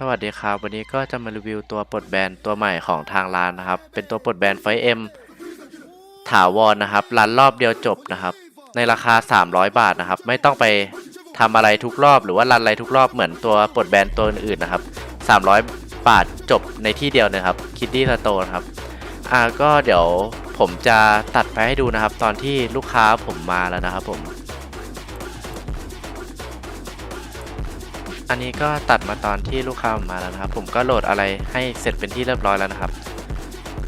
สวัสดีครับ วันนี้ก็จะมารีวิวตัวปลดแบนตัวใหม่ของทางร้านนะครับ เป็นตัวปลดแบนไฟเอ็มถาวรนะครับรันรอบเดียวจบนะครับ ในราคา 300 บาทนะครับ ไม่ต้องไปทำอะไรทุกรอบหรือว่ารันอะไรทุกรอบเหมือนตัวปลดแบนตัวอื่นๆนะครับ 300 บาทจบในที่เดียวนะครับคิดดี้สโตนครับอ่าก็เดี๋ยวผมจะตัดไปให้ดูนะครับ ตอนที่ลูกค้าผมมาแล้วนะครับผม อันนี้ก็ตัดมาตอนที่ลูกค้ามาแล้วนะครับ ผมก็โหลดอะไรให้เสร็จเป็นที่เรียบร้อยแล้วนะครับ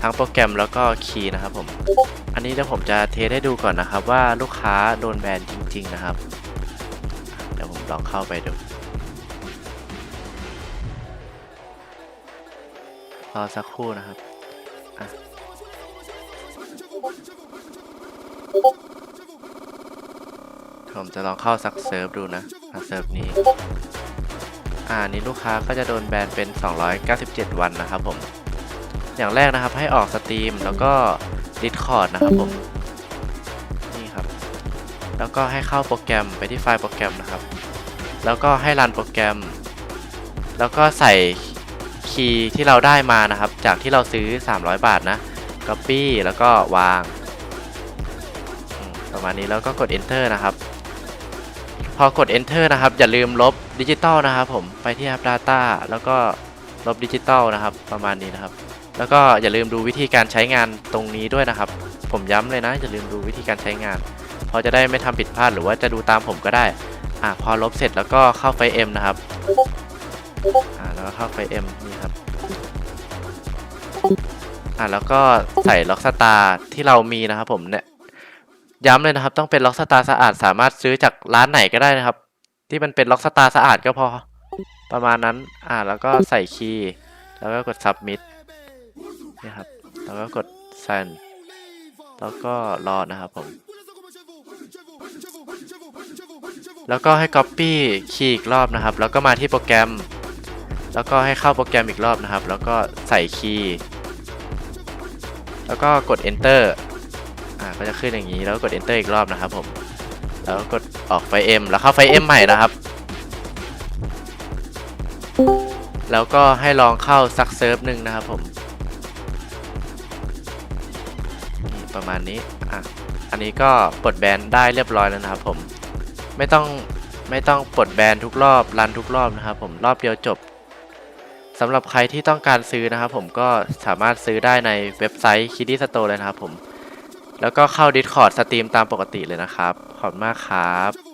ทั้งโปรแกรมแล้วก็คีย์นะครับผม อันนี้เดี๋ยวผมจะเทสให้ดูก่อนนะครับ ว่าลูกค้าโดนแบนจริง ๆ นะครับ เดี๋ยวผมลองเข้าไปดูรอสักครู่นะครับผมจะลองเข้าสักเซิร์ฟดูนะเซิร์ฟนี้ อ่านี้ลูกค้าก็จะโดนแบนเป็น 297 วันนะครับผม อย่างแรกนะครับให้ออกสตรีมแล้วก็ Discord นะครับผม นี่ครับ แล้วก็ให้เข้าโปรแกรมไปที่ไฟล์โปรแกรมนะครับ แล้วก็ให้รันโปรแกรม แล้วก็ใส่คีย์ที่เราได้มานะครับ จากที่เราซื้อ 300 บาทนะ Copy แล้วก็วาง ประมาณนี้แล้วก็กด Enter นะครับ พอกด Enter นะครับ อย่าลืมลบดิจิตอลนะครับผมไปที่ App Data แล้วก็ลบดิจิตอลนะครับ ประมาณนี้นะครับ แล้วก็อย่าลืมดูวิธีการใช้งานตรงนี้ด้วยนะครับ ผมย้ำเลยนะ อย่าลืมดูวิธีการใช้งานพอจะได้ไม่ทำผิดพลาดหรือว่าจะดูตามผมก็ได้อ่าพอลบเสร็จแล้วก็เข้าไฟ M นะครับอ่าแล้วก็เข้าไฟ M นี่ครับอ่าแล้วก็ใส่ล็อกสตาร์ที่เรามีนะครับผมเนี่ย ย้ำเลยนะครับ ต้องเป็นล็อกสตาร์สะอาดสามารถซื้อจากร้านไหนก็ได้นะครับ ที่มันเป็นล็อกสตาร์สะอาดก็พอ ประมาณนั้น อ่าแล้วก็ใส่คีย์แล้วก็กด submit นี่ครับ แล้วก็กด send แล้วก็รอนะครับผม แล้วก็ให้ copy คีย์อีกรอบนะครับ แล้วก็มาที่โปรแกรม แล้วก็ให้เข้าโปรแกรมอีกรอบนะครับ แล้วก็ใส่คีย์แล้วก็กด enter อ่าก็จะขึ้นอย่างนี้แล้วกด enter อีกรอบนะครับผม แล้วกดออกไฟ M แล้วเข้าไฟ M ใหม่นะครับ แล้วก็ให้ลองเข้าสักเซิร์ฟหนึ่งนะครับผมประมาณนี้ อะ อันนี้ก็ปลดแบนได้เรียบร้อยแล้วนะครับผม ไม่ต้องไม่ต้องปลดแบนทุกรอบรันทุกรอบนะครับผมรอบเดียวจบสำหรับใครที่ต้องการซื้อนะครับผมก็สามารถซื้อได้ในเว็บไซต์ Kiddy Store เลยนะครับผม แล้วก็เข้า Discord สตรีมตามปกติเลยนะครับ ขอบคุณมากครับ